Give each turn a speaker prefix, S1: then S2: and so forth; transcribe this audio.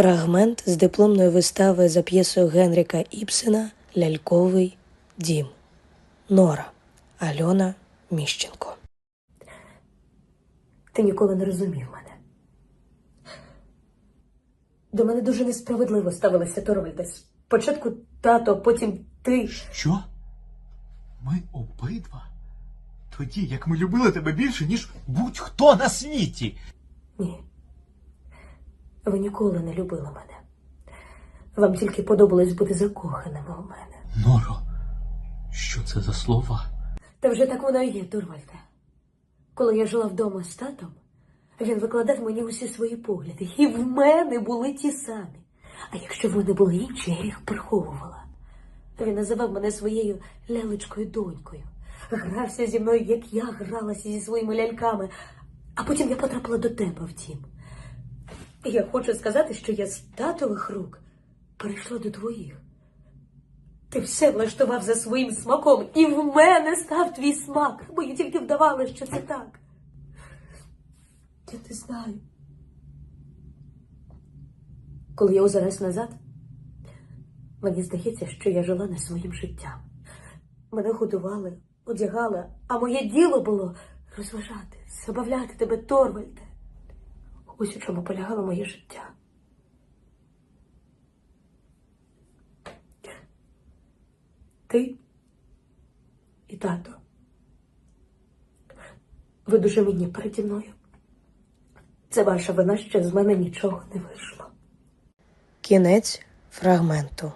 S1: Фрагмент з дипломної вистави за п'єсою Генріка Іпсена Ляльковий дім. Нора Альона Міщенко.
S2: Ти ніколи не розумів мене. До мене дуже несправедливо ставилися Торвальде. Спочатку тато, потім ти.
S3: Що? Ми обидва? Тоді, як ми любили тебе більше, ніж будь-хто на світі.
S2: Ні. Ви ніколи не любили мене. Вам тільки подобалось бути закоханими у мене.
S3: Норо, що це за слова?
S2: Та вже так воно і є, Торвальде. Коли я жила вдома з татом, він викладав мені усі свої погляди, і в мене були ті самі. А якщо вони були інші, я їх приховувала. Він називав мене своєю лялечкою донькою, грався зі мною, як я гралася зі своїми ляльками, а потім я потрапила до тебе в дім. Я хочу сказати, що я з татових рук перейшла до твоїх. Ти все влаштував за своїм смаком, і в мене став твій смак, бо я тільки вдавала, що це так. Я не знаю. Коли я озираюсь назад, мені здається, що я жила не своїм життям. Мене годували, одягали, а моє діло було розважати, забавляти тебе, Торвальде. Ось у чому полягало моє життя. Ти і тато. Ви дуже мені переді мною. Це ваша вина, що з мене нічого не вийшло.
S1: Кінець фрагменту.